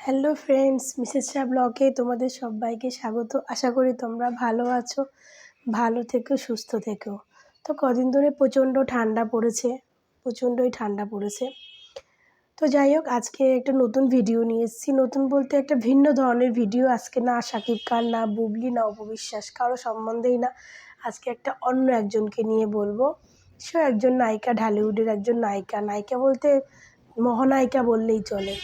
Hello friends Mrs Shah ব্লগে তোমাদের সবাইকে স্বাগত। আশা করি তোমরা ভালো আছো, ভালো থেকো, সুস্থ থেকো। তো কদিন ধরে প্রচণ্ড ঠান্ডা পড়েছে, প্রচণ্ডই ঠান্ডা পড়েছে। তো যাই হোক, আজকে একটা নতুন ভিডিও নিয়ে এসেছি। নতুন বলতে একটা ভিন্ন ধরনের ভিডিও আজকে না শাকিব খান, না বুবলি, না অপবিশ্বাস, কারও সম্বন্ধেই না। আজকে একটা অন্য একজনকে নিয়ে বলব। সে একজন নায়িকা, ঢালিউডের একজন নায়িকা। নায়িকা বলতে মহানায়িকা বললেই চলে।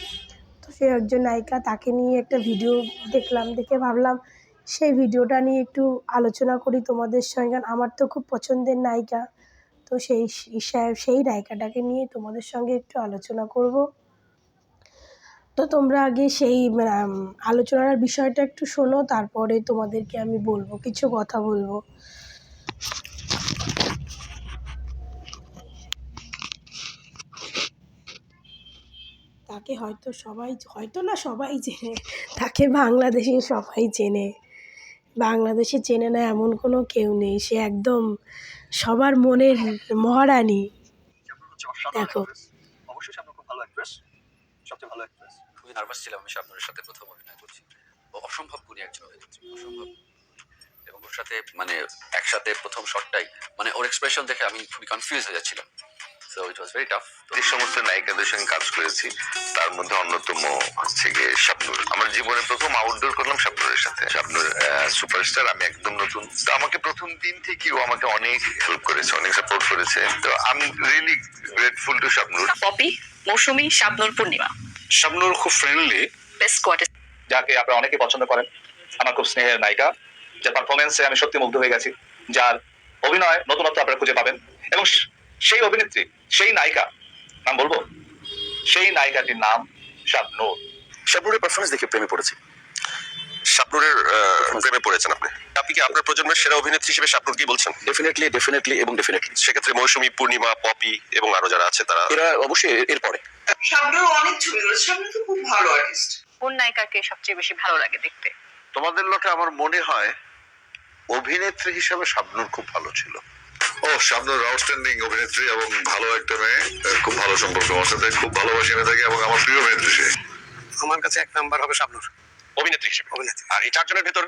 তো সে একজন নায়িকা তাকে নিয়ে একটা ভিডিও দেখলাম, দেখে ভাবলাম সেই ভিডিওটা নিয়ে একটু আলোচনা করি তোমাদের সঙ্গে। কারণ আমার তো খুব পছন্দের নায়িকা, তো সেই সেই নায়িকাটাকে নিয়ে তোমাদের সঙ্গে একটু আলোচনা করব। তো তোমরা আগে সেই আলোচনার বিষয়টা একটু শোনো, তারপরে তোমাদেরকে আমি বলব, কিছু কথা বলব। তাকে হয়তো সবাই হয়তো না সবাই চেনে তাকে বাংলাদেশে সবাই চেনে বাংলাদেশে চেনে না এমন কোনো কেউ নেই সে একদম সবার মনের মহারানী। দেখো। অবশ্যই খুব ভালো অ্যাক্ট্রেস সবচেয়ে ভালো অ্যাক্ট্রেস খুবই নার্ভাস ছিলাম আমি শাবনুরের সাথে প্রথম অভিনয় করছি। ও অসম্ভব গুণী একজন অভিনেত্রী অসম্ভব। এবং ওর সাথে মানে একসাথে প্রথম শটটাই মানে ওর এক্সপ্রেশন দেখে আমি খুবই কনফিউজ হয়ে যাচ্ছিলাম। So it was very tough যে সমস্ত নায়িকাদের সঙ্গে কাজ করেছি। তার মধ্যে অন্যতম হচ্ছে গিয়ে শাবনুর আমার জীবনে প্রথম আউটডোর করলাম শাবনুরের সাথে। শাবনুর সুপারস্টার আমি একদম নতুন। তো আমাকে প্রথম দিন থেকে ও আমাকে অনেক হেল্প করেছে অনেক সাপোর্ট করেছে। তো আমি really grateful to Shabnur Popy Mousumi Shabnur Purnima. Shabnur খুব ফ্রেন্ডলি বেস্ট কোয়ার্টার যাকে আপনারা অনেকে পছন্দ করেন। আমার খুব স্নেহের নায়িকা। যার পারফরমেন্সে আমি সত্যি মুগ্ধ হয়ে গেছি। যার অভিনয় নতুনত্ব আপনারা খুঁজে পাবেন। এবং সেই অভিনেত্রী সেই নায়িকা নাম বলব? সেই নায়িকাটির নাম শাবনূর। শাবনুরের পারফরমেন্স দেখে প্রেমে পড়েছি। শাবনুরের প্রেমে পড়েছেন আপনি? আপনি কি আপনার প্রজন্মের সেরা অভিনেত্রী হিসেবে শাবনুরকে বলছেন? ডেফিনেটলি ডেফিনেটলি এবং ডেফিনেটলি সেক্ষেত্রে মৌসুমী পূর্ণিমা পপি এবং আরও যারা আছে তারা এরা অবশ্যই এরপরে। শাবনুর অনেক ছবি করেছে শাবনুর তো খুব ভালো আর্টিস্ট কোন নায়িকাকে সবচেয়ে বেশি ভালো লাগে দেখতে? তোমাদের লোকে আমার মনে হয় অভিনেত্রী হিসেবে শাবনুর খুব ভালো ছিল। ও শাবনুর আউটস্ট্যান্ডিং অভিনেত্রী এবং ভালো একটা মেয়ে। খুব ভালো সম্পর্ক আমার সাথে খুব ভালোবাসি এনে থাকে এবং আমার প্রিয় অভিনেত্রী সে। আমার কাছে এক নাম্বার হবে শাবনুর। অভিনেত্রী হিসেবে। অভিনেত্রী। আর এই চারজনের ভেতর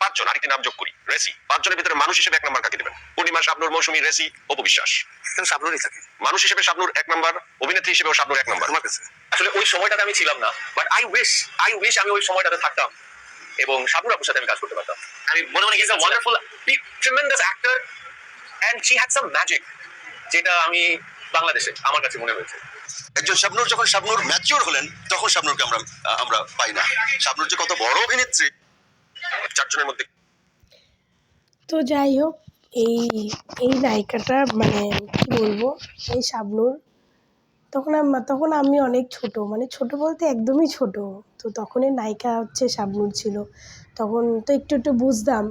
পাঁচজন আরেকটি নাম যোগ করি রেসি। পাঁচজনের ভিতরে মানুষ হিসেবে এক নাম্বার কাকে দেবেন? পূর্ণিমা শাবনুর মৌসুমী রেসি অপবিশ্বাস শাবনুরই থাকে। মানুষ হিসেবে শাবনুর এক নাম্বার অভিনেত্রী হিসেবেও শাবনুর এক নাম্বার আমার কাছে। আসলে ওই সময়টাতে আমি ছিলাম না but I wish I wish আমি ওই সময়টাতে থাকতাম এবং শাবনুর আপুর সাথে আমি কাজ করতে পারতাম। আমি মনে মনে a wonderful tremendous actor and she had some magic যেটা আমি বাংলাদেশে আমার কাছে মনে হয়েছে। একজন শাবনুর যখন শাবনুর ম্যাচিওর হলেন তখন শাবনুরকে আমরা আমরা পাই না। শাবনুর যে কত বড় অভিনেত্রী চারজনের মধ্যে তো যাই হোক এই এই নায়িকাটা মানে কি বলব এই শাবনুর তখন তখন আমি অনেক ছোট মানে ছোট বলতে একদমই ছোট। তো তখন এই নায়িকা হচ্ছে শাবনুর ছিল। তখন তো একটু একটু বুঝতাম।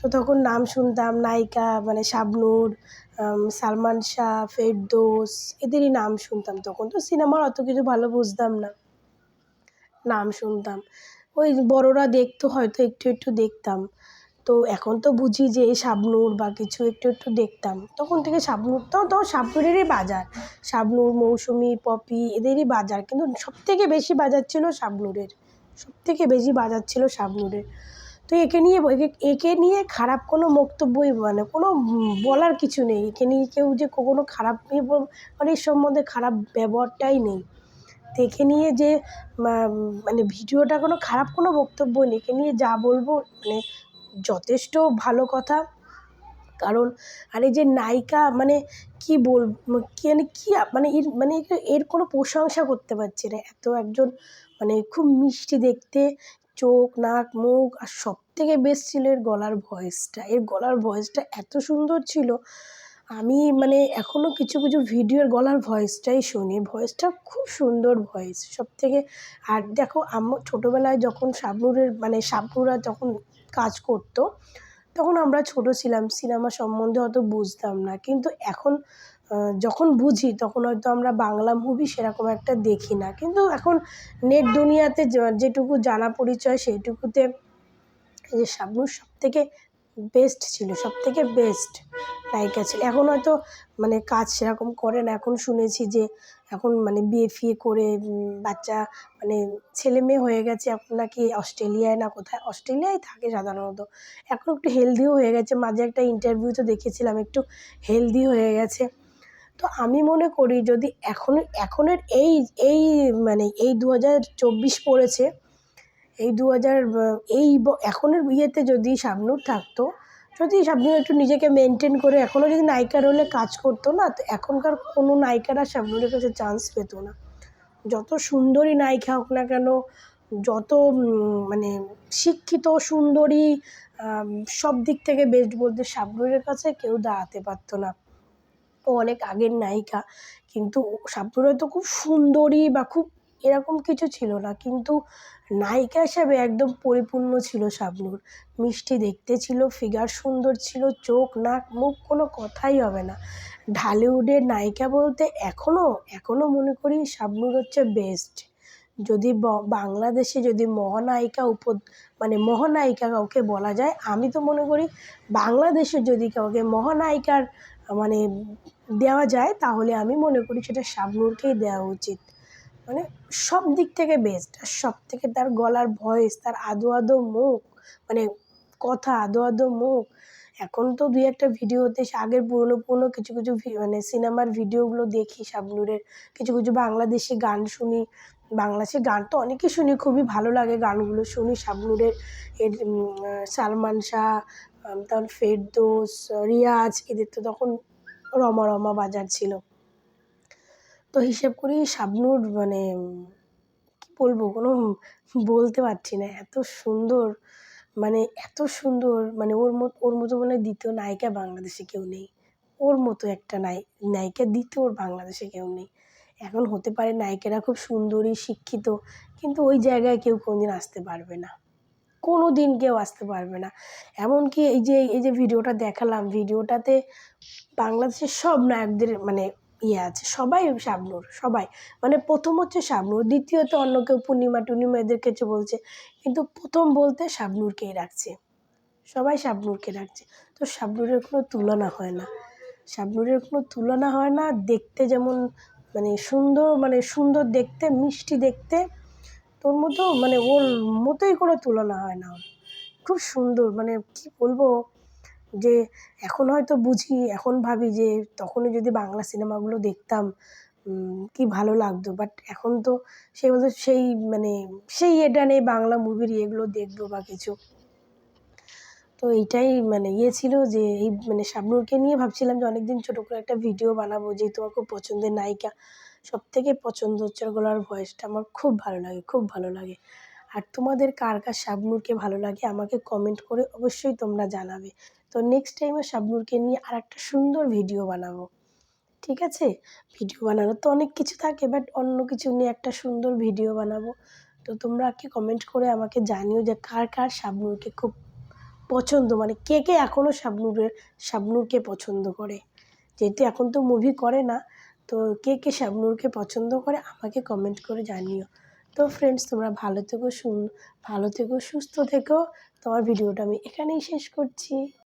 তো তখন নাম শুনতাম নায়িকা মানে শাবনূর সালমান শাহ, ফেরদৌস, এদেরই নাম শুনতাম তখন। তো সিনেমার অত কিছু ভালো বুঝতাম না, নাম শুনতাম। ওই বড়রা দেখতো হয়তো একটু একটু দেখতাম। তো এখন তো বুঝি যে এই শাবনূর বা কিছু একটু একটু দেখতাম। তখন থেকে শাবনূর তো তো শাবনূরেরই বাজার। শাবনূর, মৌসুমি, পপি এদেরই বাজার। কিন্তু সবথেকে বেশি বাজার ছিল শাবনূরের। সবথেকে বেশি বাজার ছিল শাবনূরের। তো একে নিয়ে একে- নিয়ে খারাপ কোনো বক্তব্যই মানে কোনো বলার কিছু নেই। একে নিয়ে কেউ যে কোনো খারাপ মানে এর সম্বন্ধে খারাপ ব্যবহারটাই নেই। তো একে নিয়ে যে মানে ভিডিওটা কোনো খারাপ কোনো বক্তব্য নেই। একে নিয়ে যা বলব মানে যথেষ্ট ভালো কথা। কারণ, আর এই যে নায়িকা মানে কি বল মানে কি মানে এর মানে এর কোনো প্রশংসা করতে পারছি না। এত একজন মানে খুব মিষ্টি দেখতে চোখ, নাক, মুখ আর সব থেকে বেস্ট ছিল এর গলার ভয়েসটা এর গলার ভয়েসটা এত সুন্দর ছিল, আমি মানে এখনও কিছু কিছু ভিডিওর গলার ভয়েসটাই শুনি। ভয়েসটা খুব সুন্দর ভয়েস সব থেকে আর দেখো আমার ছোটোবেলায় যখন শাবনুরের মানে শাবনুরা যখন কাজ করতো, তখন আমরা ছোট ছিলাম সিনেমা সম্বন্ধে অত বুঝতাম না। কিন্তু এখন যখন বুঝি তখন হয়তো আমরা বাংলা মুভি সেরকম একটা দেখি না। কিন্তু এখন নেট দুনিয়াতে যেটুকু জানা পরিচয় সেইটুকুতে যে শাবনুর সব থেকে বেস্ট ছিল সব থেকে বেস্ট নায়িকা ছিল। এখন হয়তো মানে কাজ সেরকম করে না। এখন শুনেছি যে এখন মানে বিয়ে ফিয়ে করে বাচ্চা মানে ছেলে মেয়ে হয়ে গেছে এখন নাকি অস্ট্রেলিয়ায় না কোথায়? অস্ট্রেলিয়ায় থাকে সাধারণত। এখন একটু হেলদিও হয়ে গেছে। মাঝে একটা ইন্টারভিউ তো দেখেছিলাম, একটু হেলদি হয়ে গেছে। তো আমি মনে করি যদি এখন, এখনের এই এই মানে এই দু হাজার চব্বিশ পড়েছে, এই দু হাজার এই এখনের বিয়েতে যদি শাবনূর থাকতো, যদি শাবনূর একটু নিজেকে মেনটেন করে এখনও যদি নায়িকার হলে কাজ করতো না, তো এখনকার কোনো নায়িকারা শাবনূরের কাছে চান্স পেতো না। যত সুন্দরী নায়িকা হোক না কেন, যত মানে শিক্ষিত, সুন্দরী সব দিক থেকে বেস্ট বলতে শাবনূরের কাছে কেউ দাঁড়াতে পারতো না। ও অনেক আগের নায়িকা। কিন্তু শাবনূর হয়তো খুব সুন্দরী বা খুব এরকম কিছু ছিল না। কিন্তু নায়িকা হিসাবে একদম পরিপূর্ণ ছিল শাবনূর। মিষ্টি দেখতে ছিল ফিগার সুন্দর ছিল, চোখ, নাক, মুখ কোনো কথাই হবে না। ঢালিউডের নায়িকা বলতে এখনও এখনও মনে করি শাবনূর হচ্ছে বেস্ট যদি বাংলাদেশে যদি মহানায়িকা উপ মানে মহানায়িকা কাউকে বলা যায়, আমি তো মনে করি বাংলাদেশে যদি কাউকে মহানায়িকার মানে দেওয়া যায়, তাহলে আমি মনে করি সেটা শাবনূরকেই দেওয়া উচিত। মানে সব দিক থেকে বেস্ট আর সব থেকে তার গলার ভয়েস তার আদো আদো মুখ মানে কথা আদো আদো মুখ। এখন তো দুই একটা ভিডিওতে আগের পুরনো পুরনো কিছু কিছু মানে সিনেমার ভিডিওগুলো দেখি শাবনূরের। কিছু কিছু বাংলাদেশি গান শুনি। বাংলাদেশি গান তো অনেকই শুনি, খুবই ভালো লাগে গানগুলো শুনি শাবনূরের। এর সালমান শাহ তারপর ফেরদৌস, রিয়াজ এদের তো তখন রমা রমা বাজার ছিল। তো হিসেব করি শাবনূর মানে কি বলব কোনো বলতে পারছি না। এত সুন্দর মানে এত সুন্দর মানে ওর মতো ওর মতো মানে দ্বিতীয় নায়িকা বাংলাদেশে কেউ নেই। ওর মতো একটা নাই, নায়িকা দ্বিতীয় ওর বাংলাদেশে কেউ নেই। এখন হতে পারে নায়িকারা খুব সুন্দরী, শিক্ষিত, কিন্তু ওই জায়গায় কেউ কোনোদিন আসতে পারবে না। কোনো দিন কেউ আসতে পারবে না। এমনকি এই যে এই যে ভিডিওটা দেখালাম, ভিডিওটাতে বাংলাদেশের সব নায়কদের মানে ইয়ে আছে, সবাই শাবনূর, সবাই। মানে প্রথম হচ্ছে শাবনূর, দ্বিতীয়ত অন্য কেউ পূর্ণিমা টুর্ণিমা এদের কিছু বলছে, কিন্তু প্রথম বলতে শাবনূরকেই রাখছে। সবাই শাবনূরকে রাখছে। তো শাবনূরের কোনো তুলনা হয় না। শাবনূরের কোনো তুলনা হয় না, দেখতে যেমন মানে সুন্দর মানে সুন্দর দেখতে, মিষ্টি দেখতে তোর মতো মানে ওর মতোই কোনো তুলনা হয় না। ওর খুব সুন্দর মানে কি বলব যে এখন হয়তো বুঝি, এখন ভাবি যে তখনই যদি বাংলা সিনেমাগুলো দেখতাম কি ভালো লাগতো। বাট এখন তো সেই বলতে সেই মানে সেই এটা নেই বাংলা মুভির এগুলো দেখব বা কিছু। তো এইটাই মানে ইয়ে ছিল যে এই মানে শাবনূরকে নিয়ে ভাবছিলাম যে অনেকদিন ছোটো করে একটা ভিডিও বানাবো, যেহেতু আমার খুব পছন্দের নায়িকা। সব থেকে পছন্দ হচ্ছে গলার ভয়েসটা আমার খুব ভালো লাগে, খুব ভালো লাগে। আর তোমাদের কার কার শাবনূরকে ভালো লাগে আমাকে কমেন্ট করে অবশ্যই তোমরা জানাবে। তো নেক্সট টাইমে শাবনূরকে নিয়ে আর একটা সুন্দর ভিডিও বানাবো। ঠিক আছে? ভিডিও বানানোর তো অনেক কিছু থাকে বাট অন্য কিছু নিয়ে একটা সুন্দর ভিডিও বানাবো। তো তোমরা কি কমেন্ট করে আমাকে জানিও যে কার কার শাবনূরকে খুব পছন্দ মানে কে কে এখনও শাবনূরের, শাবনূরকে পছন্দ করে। যেহেতু এখন তো মুভি করে না তো কে কে শ্যামনুরকে পছন্দ করে আমাকে কমেন্ট করে জানিও। তো ফ্রেন্ডস তোমরা ভালো থেকো শুন ভালো থেকো, সুস্থ থেকো। তোমার ভিডিওটা আমি এখানেই শেষ করছি।